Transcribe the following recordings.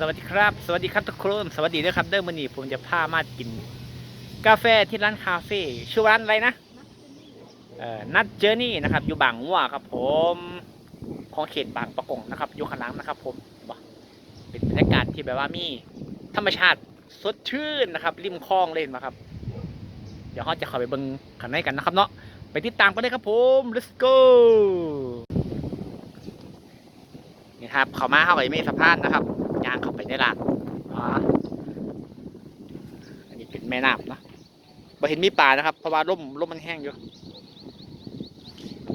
สวัสดีครับ สวัสดีครับทุกคนสวัสดีด้วยครับเดิมวันนี้ผมจะพามากิน กาแฟที่ร้านคาเฟ่ชื่อร้านอะไรนะเอ่อนัดเจอร์นี่นะครับ อยู่บางหว่าครับ ผมของเขตบางประกงนะครับอยู่ขอนลังนะครับ ผมว้าเป็นบรรยากาศที่แบบว่ามี ธรรมชาติสดชื่นนะครับ ริมคลองเล่นมาครับ เดี๋ยวเราจะเข้าไปเบิ่งข้างในกันนะครับ เนาะไปติดตามกันเลยครับผม let's go นี่ครับเขามาเข้าไปไม่สะพานนะครับ ยางเข้าไปในร้านอ๋ออันนี้เป็นแม่น้ำนะบ่เห็นมีป่านะครับ เพราะว่าร่มร่มมันแห้งอยู่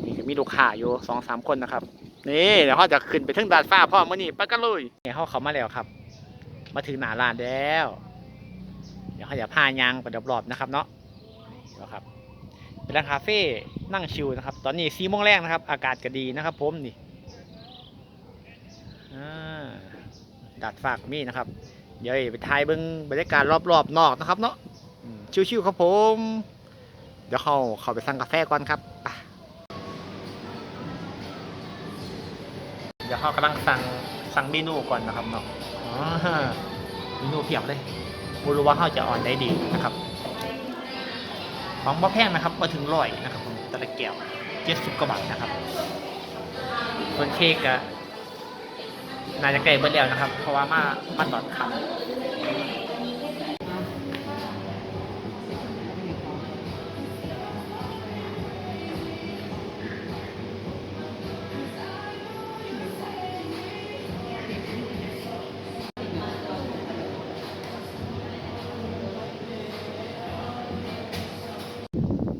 นี่ก็มีลูกค้าอยู่สองสามคนนะครับ นี่เดี๋ยวเขาจะขึ้นไปถึงดาดฟ้าพ่อเมื่อนี้ไปกันเลยเนี่ยเขาเขามาแล้วครับ มาถึงหน้าร้านแล้ว เดี๋ยวเขาจะพายางไปรอบๆนะครับ เนาะเดี๋ยวครับเป็นร้านคาเฟ่นั่งชิลนะครับ ตอนนี้สี่โมงแรกนะครับ อากาศก็ดีนะครับ ผมนี่อ่า ดัดฝากมีนะครับ เดี๋ยวไปถ่ายเบิ้งบรรยากาศรอบๆนอกนะครับเนาะอืมชิวๆครับผม เดี๋ยวเขาเขาไปสั่งกาแฟก่อนครับไปเดี๋ยวเขากำลังสั่งสั่งเมนูก่อนนะครับเนาะอ๋อเมนูเพียบเลยไม่รู้ว่าเขาจะออนได้ดีนะครับของบ่แพงนะครับมาถึงร้อยนะครับผมแตะละแก้วเจ็ดสิบกว่าบาทนะครับส่วนเค้กอะ น่าจะใกล้เบิดแล้วนะครับ เพราะว่ามามาตอนค่ำ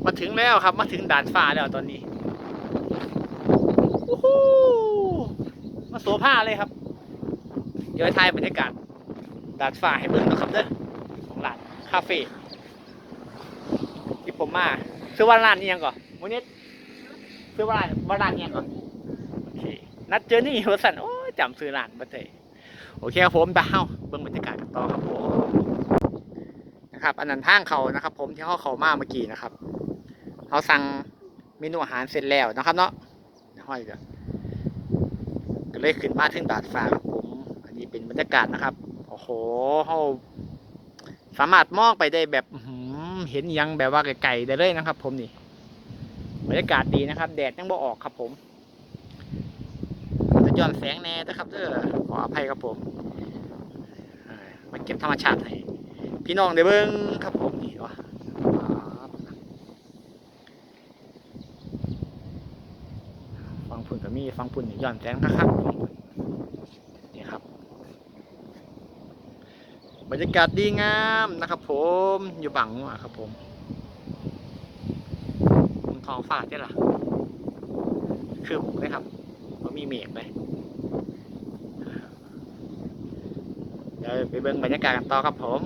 มาถึงแล้วครับ มาถึงด่านฟ้าแล้วตอนนี้มาโซผ้าเลยครับ เดี๋ยวให้ายบรรยากาศดาดฟ้าให้เบิ่งนะครับเด้อของร้านคาเฟ่ที่ผมมาซื้อว่าร้านนี้ยังก่อนวันนี้ซื้อว่าร้านว่าร้านนี้ยังก่อนโอเคนัดเจอนี่หัวสันโอ้จำซื้อร้านมาเตยโอเคครับผมไปเฮ้าเบิ่งบรรยากาศกันต่อครับผมนะครับอันนั้นทางเขานะครับ ผมที่เขาเขามาเมื่อกี้นะครับเขาสั่งเมนูอาหารเสร็จแล้วนะครับ เนาะห้อยเดี๋ยวก็เลยขึ้นมาถึงดาดฟ้าค รับรรยากาศนะครับ โอ้โหเขาสามารถมองไปได้แบบเห็นยังแบบว่าไกลๆได้เลยนะครับ ผมนี่บรรยากาศดีนะครับ แดดยังบ่ออกครับผมจะย้อนแสงแน่นะครับเด้อขออภัยครับผมมาเก็บธรรมชาติให้พี่น้องได้เบิ่งครับผมนี่วะฟังพุ่นกับมีฟังพุ่นย้อนแสงนะครับฟังพุ่นนี่ครับ บรรยากาศดีงามนะครับ ผมอยู่บังหัวครับผมมุมท้องฟ้าเจ้าล่ะคือเลยครับมันมีเมฆเลยเดี๋ยวไปเบิ่งบรรยากาศกันต่อครับผม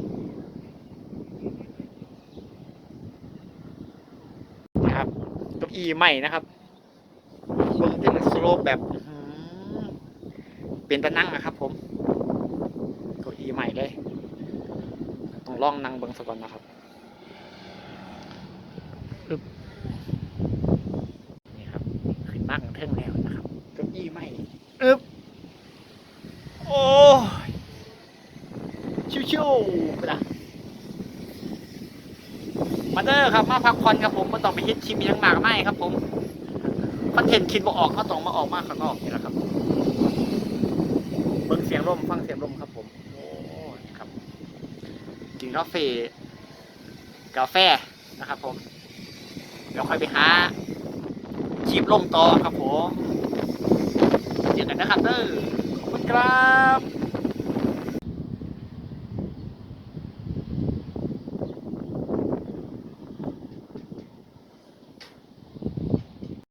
นะครับเก้าอี้ใหม่นะครับเบิ่งที่มันสโลปแบบเป็นตะนั่งนะครับผมเก้าอี้ใหม่เลย ลองนั่งเบิ้งสก่อนนะครับอึบนี่ครับขึ้นมากเทิงแล้วนะครับเก้าอี้ไหมอึบโอ้ยชิวๆไปละมาเด้อครับมาพักผ่อนครับผมมาต้องไปเฮ็ดชิมยังหมากไม่ครับ ผมคอนเทนต์คิดบ่ออกเขาต้องมาออกมาข้างนอกนี่แหละครับเบิ้งเสียงลมฟังเสียงลมครับผมโอ้ยครับ กินกาแฟกาแฟนะครับผมเดี๋ยวค่อยไปหาชีพลมต่อครับผมเจอกันนะครับเด้อขอบคุณครับ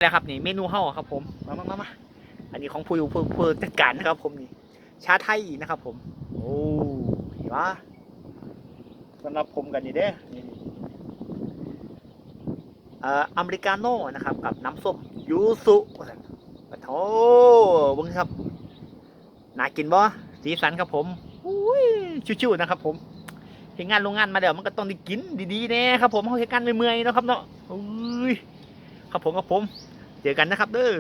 แล้วครับนี่เมนูเฮาครับผมมามามามาอันนี้ของผู้อยู่ผู้ผู้จัดการนะครับผมนี่ชาไทยนะครับผมโอ้เห็นปะ สำหรับผมกันนี่เด้อเอ่ออเมริกาโน่นะครับ กับน้ำส้มยูสุปะโถบึงครับน่ากินบ่สีสันครับผมอุ้ยชิวๆนะครับ ผมเห็นงานโรงงานมาเดี๋ยวมันก็ต้องได้กินดีๆแน่ครับผมเขาเห็นกันเมื่อยๆเนาะครับเนาะอุ้ยครับผมครับผม เจอกันนะครับเด้อ